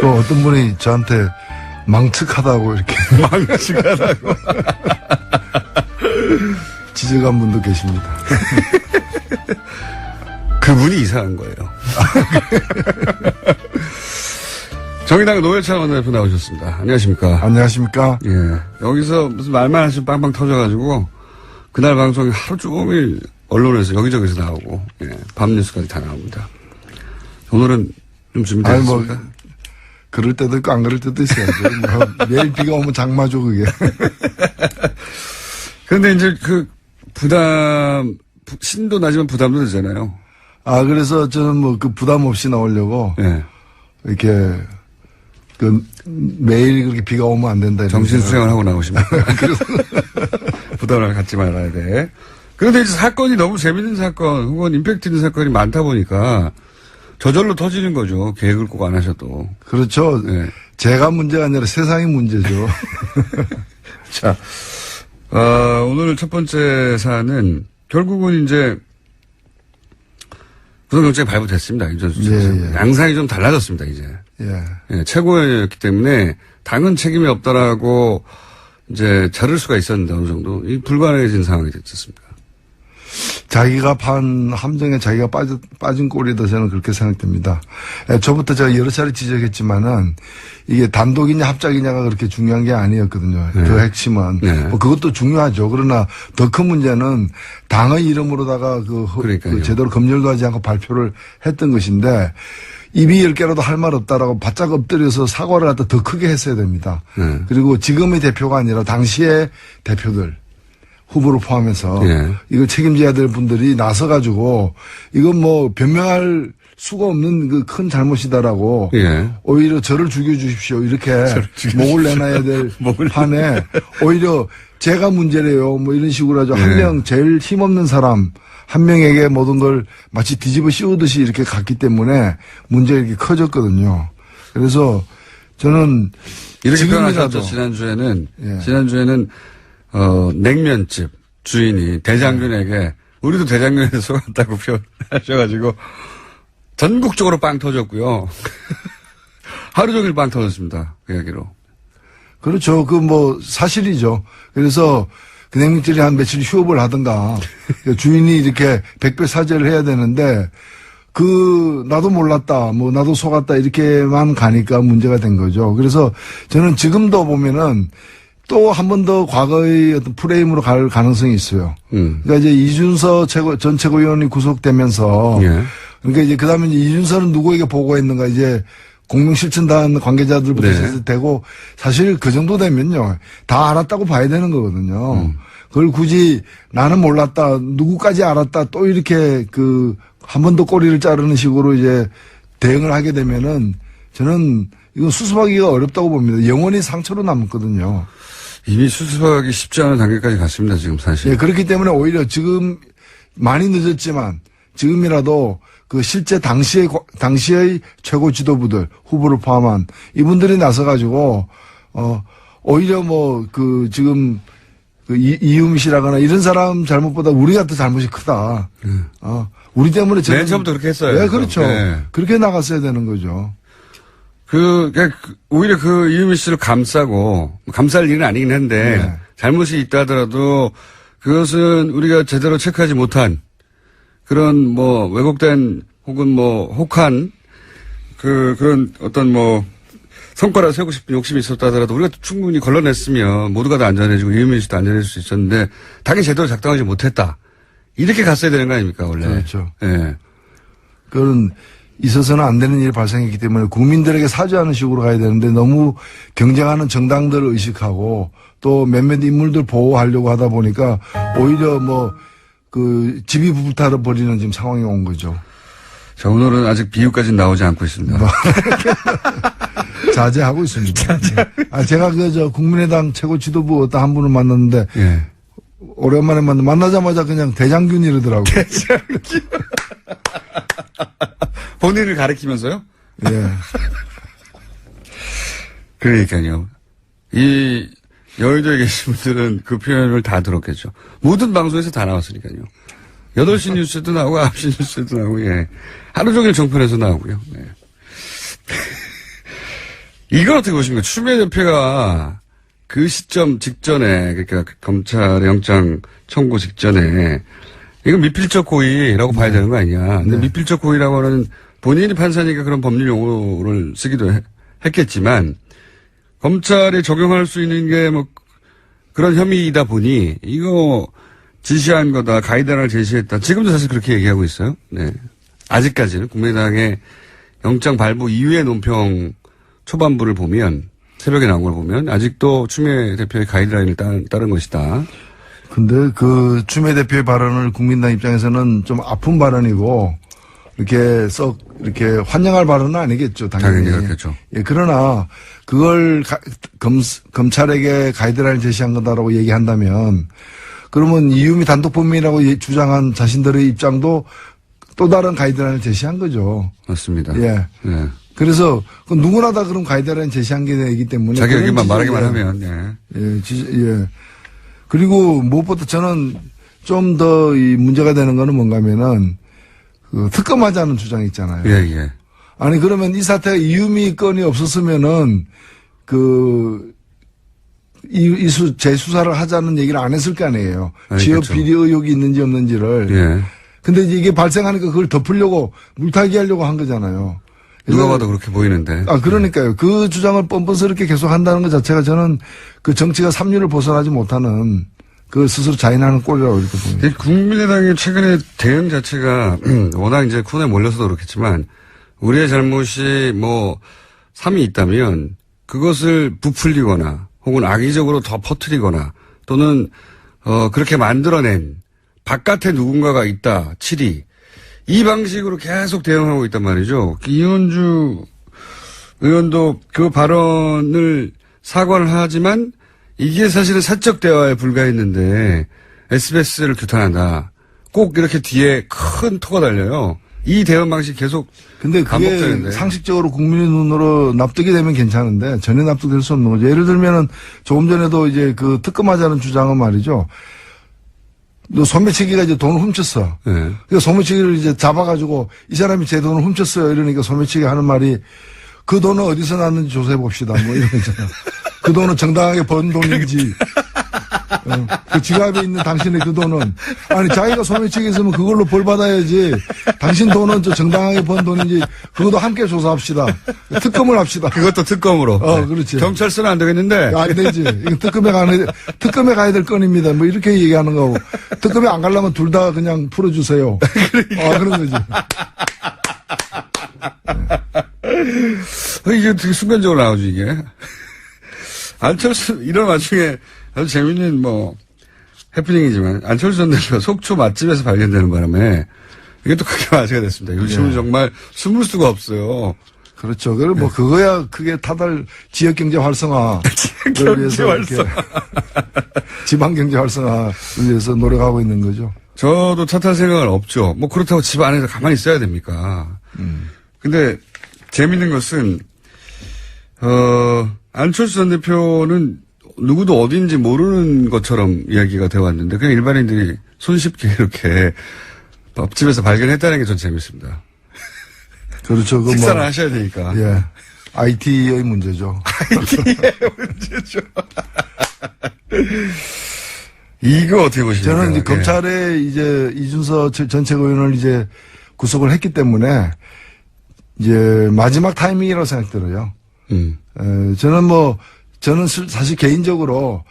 또 어떤 분이 저한테 망측하다고 이렇게 망치가라고. 지적한 분도 계십니다. 그분이 이상한 거예요. 정의당 노회찬 원내대표 나오셨습니다. 안녕하십니까. 안녕하십니까? 예. 여기서 무슨 말만 하시면 빵빵 터져가지고, 그날 방송이 하루 종일 언론에서 여기저기서 나오고, 예. 밤 뉴스까지 다 나옵니다. 오늘은 좀 아니 뭐 준비되셨습니까? 그럴 때도 있고 안 그럴 때도 있어야죠. 뭐 매일 비가 오면 장마죠 그게. 근데 이제 그, 부담, 부- 신도 나지만 부담도 되잖아요. 아 그래서 저는 뭐 그 부담 없이 나오려고 예. 이렇게 그 매일 그렇게 비가 오면 안 된다. 정신. 수양을 하고 나오시면. 부담을 갖지 말아야 돼. 그런데 이제 사건이 너무 재밌는 사건, 혹은 임팩트 있는 사건이 많다 보니까 저절로 터지는 거죠. 계획을 꼭 안 하셔도. 그렇죠. 예. 제가 문제가 아니라 세상이 문제죠. 자, 어, 오늘 첫 번째 사안은 결국은 이제 구속영장이 발부됐습니다. 예, 예. 양상이 좀 달라졌습니다, 이제. 예. 예, 최고였기 때문에 당은 책임이 없다라고 이제 자를 수가 있었는데 어느 정도 이 불가능해진 상황이 됐었습니다. 자기가 판 함정에 자기가 빠져, 빠진 꼴이다 저는 그렇게 생각됩니다. 예, 저부터 제가 여러 차례 지적했지만은 이게 단독이냐 합작이냐가 그렇게 중요한 게 아니었거든요. 그 핵심은. 네. 뭐 그것도 중요하죠. 그러나 더 큰 문제는 당의 이름으로다가 그. 그 제대로 검열도 하지 않고 발표를 했던 것인데 입이 열 개라도 할 말 없다라고 바짝 엎드려서 사과를 갖다 더 크게 했어야 됩니다. 네. 그리고 지금의 대표가 아니라 당시의 대표들 후보를 포함해서 예. 이걸 책임져야 될 분들이 나서 가지고 이건 뭐 변명할 수가 없는 그 큰 잘못이다라고 예. 오히려 저를 죽여주십시오 이렇게 목을 내놔야 될 판에 오히려 제가 문제래요 뭐 이런 식으로 하죠 예. 한명 제일 힘없는 사람 한 명에게 모든 걸 마치 뒤집어 씌우듯이 이렇게 갔기 때문에 문제가 이렇게 커졌거든요. 그래서 저는 이렇게 표현하셨죠. 지난주에는 예. 지난주에는 어, 냉면집 주인이 대장균에게 우리도 대장균에 속았다고 표현하셔가지고 전국적으로 빵 터졌고요. 하루 종일 빵 터졌습니다. 그 이야기로. 그렇죠. 그 뭐 사실이죠. 그래서 그 냉면집이 한 며칠 휴업을 하든가 주인이 이렇게 백배 사죄를 해야 되는데 그 나도 몰랐다 뭐 나도 속았다 이렇게만 가니까 문제가 된 거죠. 그래서 저는 지금도 보면은 또 한 번 더 과거의 어떤 프레임으로 갈 가능성이 있어요. 음. 그러니까 이제 이준서 최고 전 최고위원이 구속되면서 예. 그러니까 이제 그다음에 이제 이준서는 누구에게 보고했는가 이제 공명실천단 관계자들부터 네. 되고 사실 그 정도 되면요 다 알았다고 봐야 되는 거거든요. 음. 그걸 굳이 나는 몰랐다 누구까지 알았다 또 이렇게 그 한 번 더 꼬리를 자르는 식으로 이제 대응을 하게 되면은 저는 이건 수습하기가 어렵다고 봅니다. 영원히 상처로 남거든요. 이미 수습하기 쉽지 않은 단계까지 갔습니다. 지금 사실. 예, 그렇기 때문에 오히려 지금 많이 늦었지만 지금이라도 그 실제 당시의 고- 당시의 최고 지도부들 후보를 포함한 이분들이 나서가지고 어 오히려 뭐 그 지금 그 이- 이유미 씨라거나 이런 사람 잘못보다 우리가 더 잘못이 크다. 어 우리 때문에 맨 처음부터 그렇게 했어요. 네, 그렇죠. 네. 그렇게 나갔어야 되는 거죠. 그, 그러니까 그, 오히려 그 이유미 씨를 감싸고, 감쌀 일은 아니긴 한데, 네. 잘못이 있다 하더라도, 그것은 우리가 제대로 체크하지 못한, 그런 뭐, 왜곡된, 혹은 뭐, 혹한, 그, 그런 어떤 뭐, 성과를 세우고 싶은 욕심이 있었다 하더라도, 우리가 충분히 걸러냈으면, 모두가 다 안전해지고, 이유미 씨도 안전해질 수 있었는데, 당연히 제대로 작동하지 못했다. 이렇게 갔어야 되는 거 아닙니까, 원래? 그렇죠. 예. 그건 있어서는 안 되는 일이 발생했기 때문에 국민들에게 사죄하는 식으로 가야 되는데 너무 경쟁하는 정당들을 의식하고 또 몇몇 인물들 보호하려고 하다 보니까 오히려 뭐 그 집이 불타를 버리는 지금 상황이 온 거죠. 자, 오늘은 아직 비유까지는 나오지 않고 있습니다. 자제하고 있습니다. 아, 제가 그 저 국민의당 최고 지도부 어떤 한 분을 만났는데 예. 오랜만에 만나 만나자마자 그냥 대장균 이러더라고요. 본인을 가리키면서요? 예. 그러니까요. 이 여의도에 계신 분들은 그 표현을 다 들었겠죠. 모든 방송에서 다 나왔으니까요. 8시 뉴스에도 나오고 9시 뉴스에도 나오고 예. 하루 종일 정편에서 나오고요. 네. 이건 어떻게 보십니까? 추미애 대표가 그 시점 직전에, 그러니까 검찰의 영장 청구 직전에, 이건 미필적 고의라고 봐야 되는 거 아니냐. 근데 네. 미필적 고의라고 하는 본인이 판사니까 그런 법률 용어를 쓰기도 해- 했겠지만, 검찰이 적용할 수 있는 게 뭐, 그런 혐의이다 보니, 이거 지시한 거다, 가이드라인을 제시했다. 지금도 사실 그렇게 얘기하고 있어요. 네. 아직까지는 국민의당의 영장 발부 이후의 논평 초반부를 보면 새벽에 나온 걸 보면 아직도 추미애 대표의 가이드라인을 따, 따른 것이다. 근데 그 추미애 대표의 발언을 국민당 입장에서는 좀 아픈 발언이고 이렇게 썩 이렇게 환영할 발언은 아니겠죠. 당연히. 당연히 그렇겠죠. 예, 그러나 그걸 가- 검, 검찰에게 가이드라인을 제시한 거다라고 얘기한다면 그러면 이유미 단독 범인이라고 예- 주장한 자신들의 입장도 또 다른 가이드라인을 제시한 거죠. 맞습니다. 예. 예. 그래서 그 누구나 다 그런 가이드라인 제시한 게 되기 때문에 자기 의견만 말하기만 예. 하면, 예. 예, 지, 예. 그리고 무엇보다 저는 좀 더 이 문제가 되는 거는 뭔가면은 그 특검하자는 주장 있잖아요. 예, 예. 아니 그러면 이 사태가 이유미 건이 없었으면은 그 이, 이수 재수사를 하자는 얘기를 안 했을 거 아니에요. 아니, 지역 그렇죠. 비리 의혹이 있는지 없는지를. 예. 근데 이게 발생하니까 그걸 덮으려고 물타기 하려고 한 거잖아요. 누가 봐도 그렇게 보이는데. 아, 그러니까요. 그 주장을 뻔뻔스럽게 계속 한다는 것 자체가 저는 그 정치가 삼류를 벗어나지 못하는 그 스스로 자인하는 꼴이라고 이렇게 봅니다. 이 국민의당의 최근의 대응 자체가 워낙 이제 코너에 몰려서도 그렇겠지만 우리의 잘못이 뭐 3이 있다면 그것을 부풀리거나 혹은 악의적으로 더 퍼뜨리거나 또는 어 그렇게 만들어낸 바깥에 누군가가 있다 7이 이 방식으로 계속 대응하고 있단 말이죠. 이현주 의원도 그 발언을 사과를 하지만 이게 사실은 사적 대화에 불과했는데 SBS를 규탄한다. 꼭 이렇게 뒤에 큰 토가 달려요. 이 대응 방식 계속 근데 그게 반복되는데. 상식적으로 국민의 눈으로 납득이 되면 괜찮은데 전혀 납득될 수 없는 거죠. 예를 들면은 조금 전에도 이제 그 특검하자는 주장은 말이죠. 너 소매치기가 이제 돈을 훔쳤어. 예. 그 소매치기를 이제 잡아가지고 이 사람이 제 돈을 훔쳤어요. 이러니까 소매치기 하는 말이 그 돈은 어디서 났는지 조사해 봅시다. 뭐 이런 거 있잖아. 그 돈은 정당하게 번 돈인지. 어, 그 지갑에 있는 당신의 그 돈은. 아니 자기가 소매치기 했으면 그걸로 벌 받아야지. 당신 돈은 저 정당하게 번 돈인지 그것도 함께 조사합시다. 특검을 합시다. 그것도 특검으로. 어, 그렇지. 경찰서는 안 되겠는데. 안 되지. 이거 특검에 가는 특검에 가야 될 건입니다. 뭐 이렇게 얘기하는 거고. 특검에 안 가려면 둘 다 그냥 풀어주세요. 아 그런 거지. 어, 이게 되게 순간적으로 나오죠, 이게. 안철수, 이런 와중에 아주 재밌는 뭐, 해프닝이지만, 안철수 전 대표가 속초 맛집에서 발견되는 바람에, 이게 또 크게 화제가 됐습니다. 요즘은 예. 정말 숨을 수가 없어요. 그렇죠 그럼 뭐 그거야 그게 타달 지역 경제 활성화 경제 활성화. 지방 경제 활성화를 위해서 노력하고 있는 거죠 저도 탓할 생각은 없죠. 뭐 그렇다고 집 안에서 가만히 있어야 됩니까? 근데 재밌는 것은 어 안철수 전 대표는 누구도 어딘지 모르는 것처럼 이야기가 되어 왔는데 그냥 일반인들이 손쉽게 이렇게 밥집에서 발견했다는 게 전 재밌습니다. 그렇죠 그 식사를 뭐, 하셔야 되니까. 예 IT의 문제죠 이거 어떻게 보십니까? 저는 이제 예. 검찰에 이제 이준서 전- 전책의원을 이제 구속을 했기 때문에 이제 마지막 타이밍이라고 생각들어요. 음. 에, 저는 뭐 저는 스- 사실 개인적으로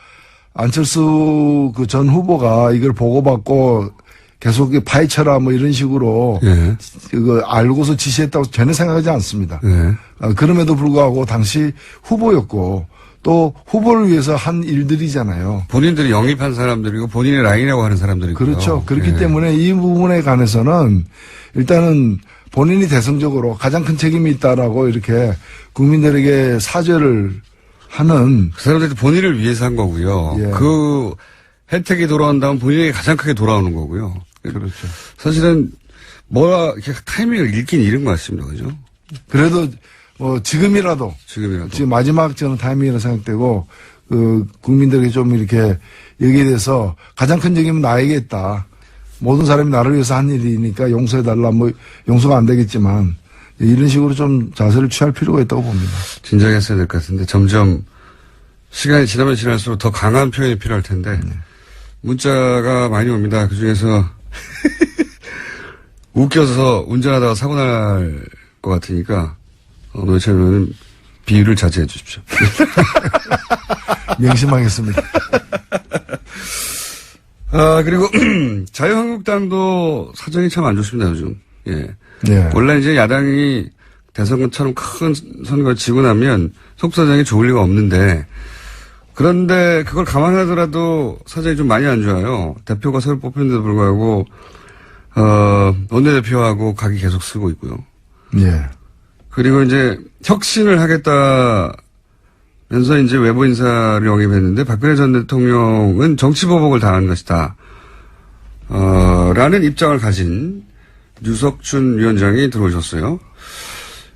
안철수 그 전 후보가 이걸 보고받고 계속 파헤쳐라 뭐 이런 식으로 예. 이거 알고서 지시했다고 전혀 생각하지 않습니다. 예. 어, 그럼에도 불구하고 당시 후보였고 또 후보를 위해서 한 일들이잖아요. 본인들이 영입한 사람들이고 본인의 라인이라고 하는 사람들이고 그렇죠. 그렇기 때문에 이 부분에 관해서는 일단은 본인이 대승적으로 가장 큰 책임이 있다라고 이렇게 국민들에게 사죄를 하는 그 사람들이 본인을 위해서 한 거고요. 예. 그 혜택이 돌아온다면 본인에게 가장 크게 돌아오는 거고요. 그렇죠. 사실은 뭐야 이렇게 타이밍을 잃긴 잃은 것 같습니다. 그죠? 그래도 뭐 지금이라도 지금이라도. 지금 마지막 저는 타이밍이라 생각되고 그 국민들에게 좀 이렇게 여기에 대해서 가장 큰 책임은 나에게 있다. 모든 사람이 나를 위해서 한 일이니까 용서해달라. 뭐 용서가 안 되겠지만 이런 식으로 좀 자세를 취할 필요가 있다고 봅니다. 진작에 했어야 될 것 같은데 점점 시간이 지나면 지날수록 더 강한 표현이 필요할 텐데 문자가 많이 옵니다. 그 중에서 웃겨서 운전하다가 사고 날 것 같으니까 어, 노회찬 비유를 자제해 주십시오. 명심하겠습니다. 아 그리고 자유한국당도 사정이 참 안 좋습니다 요즘. 예. 예. 원래 이제 야당이 대선처럼 큰 선거를 지고 나면 속사정이 좋을 리가 없는데 그런데 그걸 감안하더라도 사정이 좀 많이 안 좋아요. 대표가 새로 뽑혔는데도 불구하고 어 원내대표하고 각이 계속 쓰고 있고요. 예. 그리고 이제 혁신을 하겠다 면서 이제 외부 인사를 영입했는데 박근혜 전 대통령은 정치보복을 당한 것이다. 어, 라는 입장을 가진 유석춘 위원장이 들어오셨어요.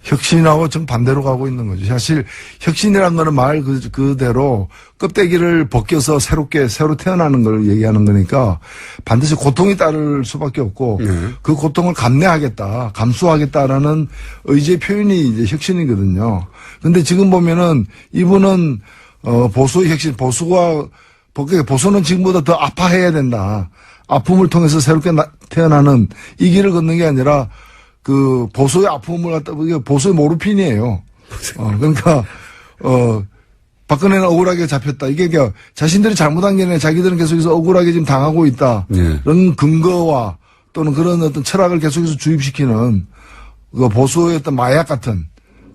혁신하고 정 반대로 가고 있는 거죠. 사실 혁신이라는 거는 말 그, 그대로 껍데기를 벗겨서 새롭게 새로 태어나는 걸 얘기하는 거니까 반드시 고통이 따를 수밖에 없고 네. 그 고통을 감내하겠다, 감수하겠다라는 의지의 표현이 이제 혁신이거든요. 근데 지금 보면은 이분은 어 보수의 혁신, 보수가 보- 보수는 지금보다 더 아파해야 된다. 아픔을 통해서 새롭게 나- 태어나는 이 길을 걷는 게 아니라 그 보수의 아픔을 갖다 보수의 모르핀이에요. 어, 그러니까 어 박근혜는 억울하게 잡혔다. 이게 그냥 자신들이 잘못한 게 아니라 자기들은 계속해서 억울하게 지금 당하고 있다. 네. 그런 근거와 또는 그런 어떤 철학을 계속해서 주입시키는 그 보수의 어떤 마약 같은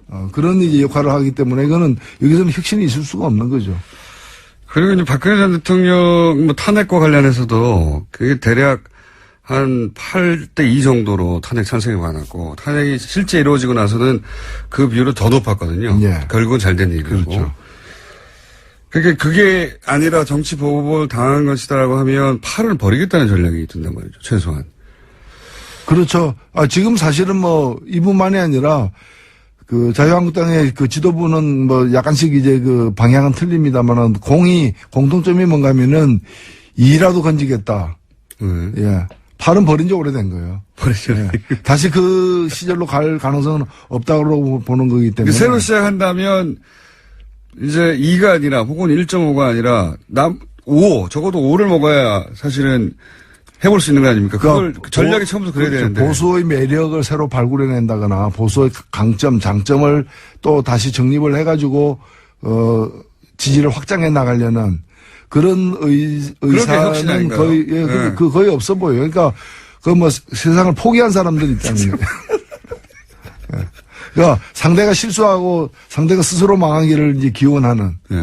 어, 그런 이제 역할을 하기 때문에 이거는 여기서는 혁신이 있을 수가 없는 거죠. 그리고 이제 박근혜 전 대통령 뭐 탄핵과 관련해서도 그게 대략 한 8대 2 정도로 탄핵 찬성이 많았고 탄핵이 실제 이루어지고 나서는 그 비율은 더 높았거든요. 예. 결국은 잘 된 일이고. 그렇죠. 그게 그게 아니라 정치 보복을 당한 것이다라고 하면 팔을 버리겠다는 전략이 든단 말이죠. 최소한. 그렇죠. 아, 지금 사실은 뭐 이분만이 아니라 그 자유한국당의 그 지도부는 뭐 약간씩 이제 그 방향은 틀립니다만은 공이 공통점이 뭔가 하면은 이라도 건지겠다. 네. 예. 팔은 버린 지 오래된 거예요. 버리죠. 예. 다시 그 시절로 갈 가능성은 없다고 보는 거기 때문에. 새로 시작한다면 이제 2가 아니라 혹은 1.5가 아니라 남 5, 적어도 5를 먹어야 사실은 해볼 수 있는 거 아닙니까? 그걸 그러니까 전략이 보- 처음부터 그래야 그렇죠. 되는데. 보수의 매력을 새로 발굴해낸다거나 보수의 강점, 장점을 또 다시 정립을 해가지고 어 지지를 확장해 나가려는 그런 의, 혁신 의사는? 거의 예, 그, 네. 그 거의 없어 보여요. 그러니까 그 뭐 세상을 포기한 거예요. 예. 그러니까 상대가 실수하고 상대가 스스로 망하기를 이제 기원하는 예.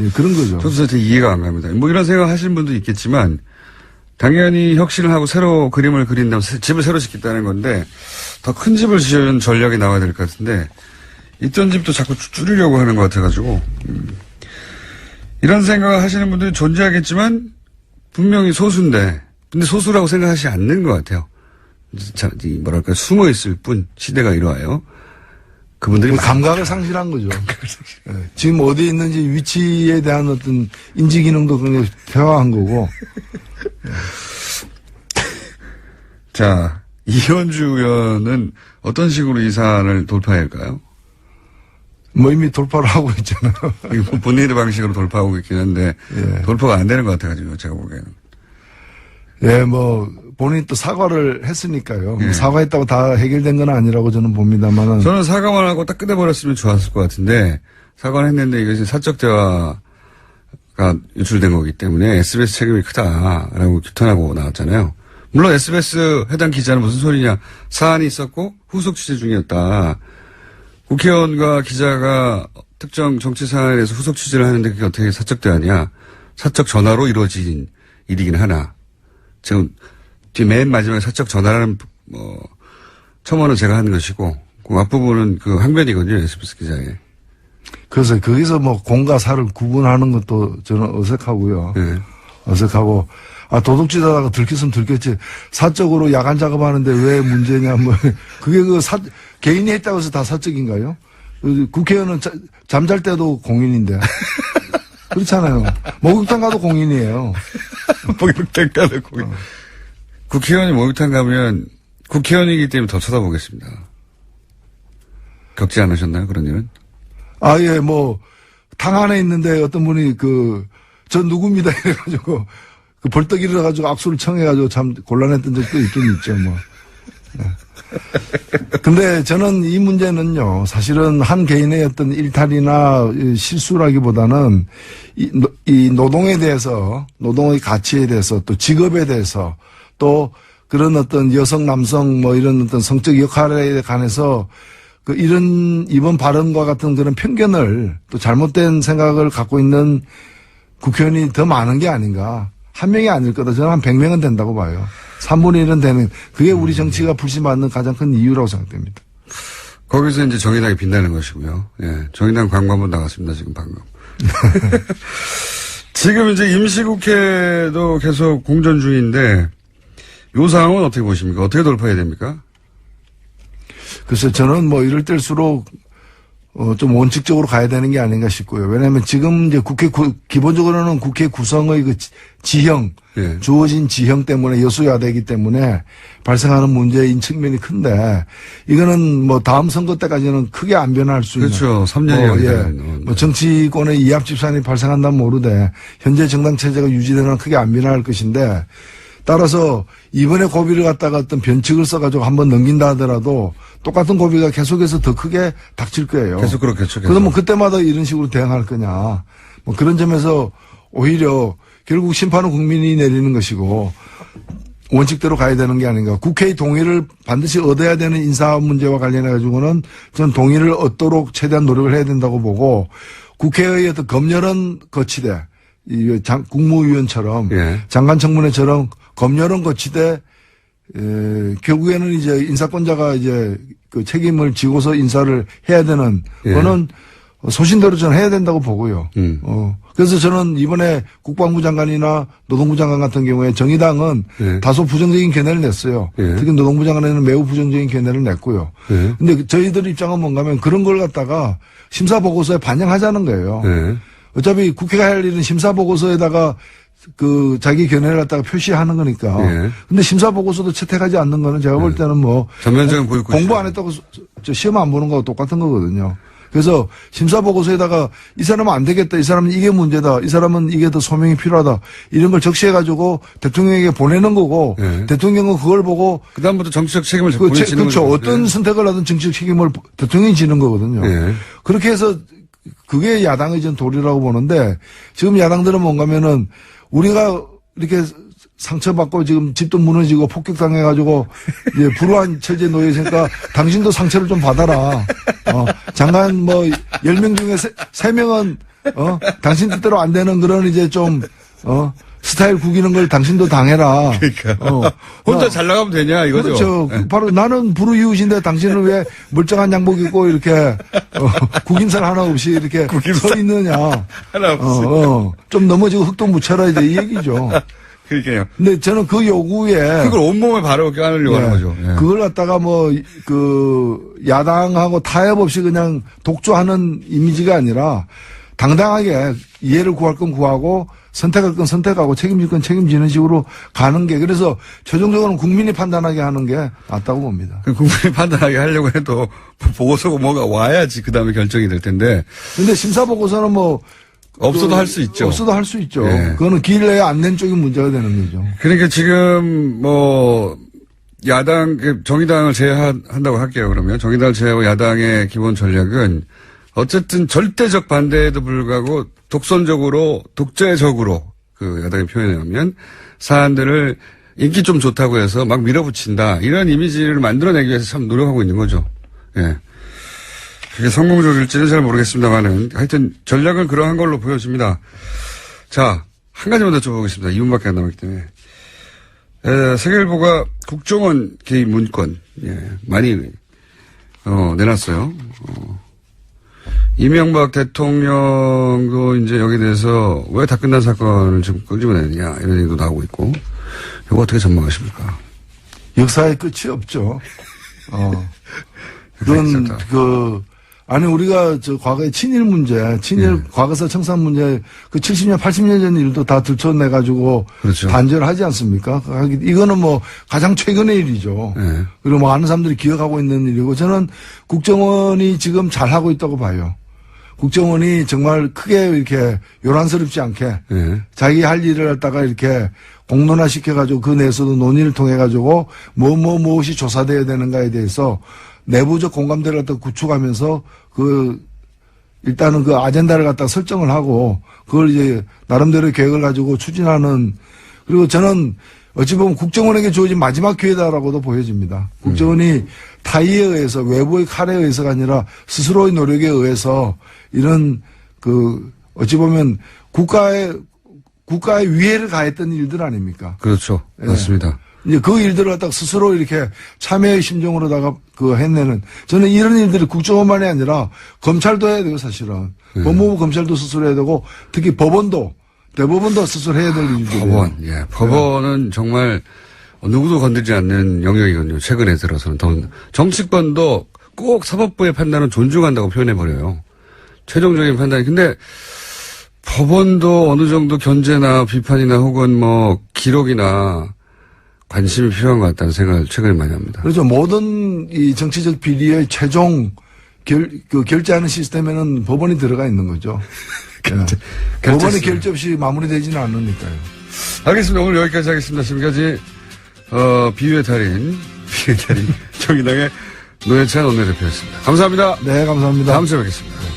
예, 그런 거죠. 저도 사실 이해가 안 갑니다. 뭐 이런 생각 하시는 분도 있겠지만 당연히 혁신을 하고 새로 그림을 그린다면 새- 집을 새로 짓겠다는 건데 더 큰 집을 지은 전략이 나와야 될 것 같은데 있던 집도 자꾸 줄- 줄이려고 하는 것 같아가지고 음. 이런 생각을 하시는 분들이 존재하겠지만 분명히 소수인데 근데 소수라고 생각하지 않는 것 같아요. 뭐랄까 숨어 있을 뿐 시대가 이러하여 그분들이 감각을 상실한 거죠. 예, 지금 어디에 있는지 위치에 대한 어떤 인지 기능도 굉장히 퇴화한 거고. 자, 이현주 의원은 어떤 식으로 이 사안을 돌파해야 할까요? 뭐 이미 돌파를 하고 있잖아요. 뭐 본인의 방식으로 돌파하고 있긴 한데, 예. 돌파가 안 되는 것 같아가지고, 제가 보기에는. 예, 뭐 본인이 또 사과를 했으니까요. 뭐 예. 사과했다고 다 해결된 건 아니라고 저는 봅니다만은. 저는 사과만 하고 딱 끝내버렸으면 좋았을 것 같은데, 사과를 했는데 이것이 사적 대화가 유출된 거기 때문에 SBS 책임이 크다라고 규탄하고 나왔잖아요. 물론 SBS 해당 기자는 무슨 소리냐. 사안이 있었고 후속 취재 중이었다. 국회의원과 기자가 특정 정치 사안에 대해서 후속 취재를 하는데 그게 어떻게 사적 대화냐. 사적 전화로 이루어진 일이긴 하나. 지금 뒤 맨 마지막에 사적 전화라는 뭐 첨언은 제가 하는 것이고 그 앞부분은 그 항변이거든요. SBS 기자의. 그래서 거기서 뭐 공과 사를 구분하는 것도 저는 어색하고요. 예. 어색하고 아 도둑질하다가 들켰으면 들켰지 사적으로 야간 작업하는데 왜 문제냐 뭐 그게 그 사 개인이 했다고 해서 다 사적인가요? 그 국회의원은 자- 잠잘 때도 공인인데 그렇잖아요. 목욕탕 가도 공인이에요. 목욕탕 가는 거기. 국회의원이 목욕탕 가면 국회의원이기 때문에 더 쳐다보겠습니다. 겪지 않으셨나요? 그런 일은? 아 예 뭐 당 안에 있는데 어떤 분이 그저 누굽니다 이래가지고 그 벌떡 일어나가지고 악수를 청해가지고 참 곤란했던 적도 있긴 있죠 뭐. 네. 근데 저는 이 문제는요 사실은 한 개인의 어떤 일탈이나 이 실수라기보다는 이, 노- 이 노동에 대해서 노동의 가치에 대해서 또 직업에 대해서 또 그런 어떤 여성 남성 뭐 이런 어떤 성적 역할에 관해서 그 이런 이번 발언과 같은 그런 편견을 또 잘못된 생각을 갖고 있는 국회의원이 더 많은 게 아닌가. 한 명이 아닐 거다. 저는 한 100명은 된다고 봐요. 3분의 1은 되는 그게 우리 정치가 불신받는 가장 큰 이유라고 생각됩니다. 거기서 이제 정의당이 빛나는 것이고요. 예. 정의당 광고 한번 나갔습니다, 지금 방금. 지금 이제 임시국회도 계속 공전 중인데, 요 상황은 어떻게 보십니까? 어떻게 돌파해야 됩니까? 그래서 저는 뭐 이럴 때일수록 어, 좀 원칙적으로 가야 되는 게 아닌가 싶고요. 왜냐하면 지금 이제 국회 구- 기본적으로는 국회 구성의 그 지- 지형 예. 주어진 지형 때문에 여수야되기 때문에 발생하는 문제인 측면이 큰데 이거는 뭐 다음 선거 때까지는 크게 안 변할 수 있는 그렇죠. 3년이 뭐, 걸리는 예. 뭐 정치권의 이합 집산이 발생한다면 모르되 현재 정당 체제가 유지되는 크게 안 변할 것인데 따라서 이번에 고비를 갖다가 어떤 변칙을 써가지고 한번 넘긴다 하더라도 똑같은 고비가 계속해서 더 크게 닥칠 거예요. 계속 그렇겠죠, 계속. 그러면 그때마다 이런 식으로 대응할 거냐. 뭐 그런 점에서 오히려 결국 심판은 국민이 내리는 것이고 원칙대로 가야 되는 게 아닌가. 국회의 동의를 반드시 얻어야 되는 인사 문제와 관련해 가지고는 전 동의를 얻도록 최대한 노력을 해야 된다고 보고 국회의 어떤 검열은 거치되 이 장, 국무위원처럼 예. 장관 청문회처럼 검열은 거치되 에, 결국에는 이제 인사권자가 이제 그 책임을 지고서 인사를 해야 되는 예. 거는 소신대로 저는 해야 된다고 보고요. 음. 어. 그래서 저는 이번에 국방부 장관이나 노동부 장관 같은 경우에 정의당은 예. 다소 부정적인 견해를 냈어요. 예. 특히 노동부 장관에는 매우 부정적인 견해를 냈고요. 예. 근데 저희들 입장은 뭔가 하면 그런 걸 갖다가 심사보고서에 반영하자는 거예요. 예. 어차피 국회가 할 일은 심사보고서에다가 그 자기 견해를 갖다가 표시하는 거니까. 예. 근데 심사 보고서도 채택하지 않는 거는 제가 볼 때는 뭐 전면적인 보이고 공부 안 했다고 서- 저 시험 안 보는 거하고 똑같은 거거든요. 그래서 심사 보고서에다가 이 사람은 안 되겠다. 이 사람은 이게 문제다. 이 사람은 이게 더 소명이 필요하다. 이런 걸 적시해 가지고 대통령에게 보내는 거고 예. 대통령은 그걸 보고 그다음부터 정치적 책임을 그, 제- 보내지는 그렇죠. 거죠. 어떤 예. 선택을 하든 정치적 책임을 대통령이 지는 거거든요. 예. 그렇게 해서 그게 야당의 전 도리라고 보는데 지금 야당들은 뭔가면은 우리가 이렇게 상처받고 지금 집도 무너지고 폭격당해가지고 이제 불우한 처지에 놓여 있으니까 당신도 상처를 좀 받아라. 어, 장관 뭐 10명 중에 세, 세명은 어, 당신 뜻대로 안 되는 그런 이제 좀 어, 스타일 구기는 걸 당신도 당해라. 그러니까. 어. 혼자 나- 잘 나가면 되냐 이거죠. 그렇죠. 예. 바로 나는 불우이웃인데 당신은 왜 멀쩡한 양복 입고 이렇게 어, 구김살 하나 없이 이렇게 서 있느냐. 하나 어, 없이. 어. 좀 넘어지고 흙도 묻혀라 이제 이 얘기죠. 그러니까요. 근데 저는 그 요구에 그걸 온몸에 바로 껴안으려고 하는 예, 거죠. 예. 그걸 갖다가 뭐 그 야당하고 타협 없이 그냥 독주하는 이미지가 아니라 당당하게 이해를 구할 건 구하고 선택할 건 선택하고 책임질 건 책임지는 식으로 가는 게 그래서 최종적으로는 국민이 판단하게 하는 게 맞다고 봅니다. 그 국민이 판단하게 하려고 해도 보고서고 뭐가 와야지 그 다음에 결정이 될 텐데 근데 심사 보고서는 뭐 없어도 그할수 있죠. 없어도 할 수 있죠. 예. 그거는 길 내에 안 낸 쪽이 문제가 되는 거죠. 그러니까 지금 뭐 야당 그 정의당을 제외한다고 할게요. 그러면 정의당을 제외하고 야당의 기본 전략은 어쨌든 절대적 반대에도 불구하고 독선적으로 독재적으로 그 야당이 표현해 하면 사안들을 인기 좀 좋다고 해서 막 밀어붙인다 이런 이미지를 만들어내기 위해서 참 노력하고 있는 거죠. 예. 그게 성공적일지는 잘 모르겠습니다만은 하여튼 전략은 그러한 걸로 보여집니다. 자, 한 가지만 더 여쭤보겠습니다. 2분밖에 안 남았기 때문에. 에, 세계일보가 국정원 개입 문건, 예, 많이, 어, 내놨어요. 어, 이명박 대통령도 이제 여기에 대해서 왜 다 끝난 사건을 지금 끄집어내느냐, 이런 얘기도 나오고 있고, 이거 어떻게 전망하십니까? 역사의 끝이 없죠. 어. 그건. 그 아니 우리가 저 과거에 친일 문제, 친일 예. 과거사 청산 문제 그 70년, 80년 전 일도 다 들춰내 가지고 그렇죠. 단절을 하지 않습니까? 이거는 뭐 가장 최근의 일이죠. 예. 그리고 뭐 많은 사람들이 기억하고 있는 일이고 저는 국정원이 지금 잘 하고 있다고 봐요. 국정원이 정말 크게 이렇게 요란스럽지 않게 예. 자기 할 일을 갖다가 이렇게 공론화 시켜가지고 그 내에서도 논의를 통해가지고 뭐, 뭐, 무엇이 조사돼야 되는가에 대해서 내부적 공감대를 갖다 구축하면서 그 일단은 그 아젠다를 갖다 설정을 하고 그걸 이제 나름대로 계획을 가지고 추진하는 그리고 저는 어찌 보면 국정원에게 주어진 마지막 기회다라고도 보여집니다. 국정원이 타의에 의해서 외부의 칼에 의해서가 아니라 스스로의 노력에 의해서 이런 그 어찌 보면 국가의 국가의 위해를 가했던 일들 아닙니까? 그렇죠. 예. 맞습니다. 이제 그 일들을 갖다가 스스로 이렇게 참여의 심정으로다가 그 해내는 저는 이런 일들이 국정원만이 아니라 검찰도 해야 돼요 사실은 네. 법무부 검찰도 스스로 해야 되고 특히 법원도 대법원도 스스로 해야 될 일들이에요. 법원, 예. 법원은 정말 누구도 건들지 않는 영역이거든요. 최근에 들어서는. 더 정치권도 꼭 사법부의 판단은 존중한다고 표현해 버려요. 최종적인 판단이. 근데 법원도 어느 정도 견제나 비판이나 혹은 뭐 기록이나 관심이 필요한 것 같다는 생각을 최근에 많이 합니다. 그렇죠. 모든 이 정치적 비리의 최종 결, 그 결제하는 시스템에는 법원이 들어가 있는 거죠. 예. 법원의 결제 결제 없이 마무리되지는 않으니까요. 알겠습니다. 오늘 여기까지 하겠습니다. 지금까지, 어, 비유의 달인, 비유의 달인, 정의당의 노회찬 원내대표였습니다. 감사합니다. 네, 감사합니다. 다음 주에 뵙겠습니다.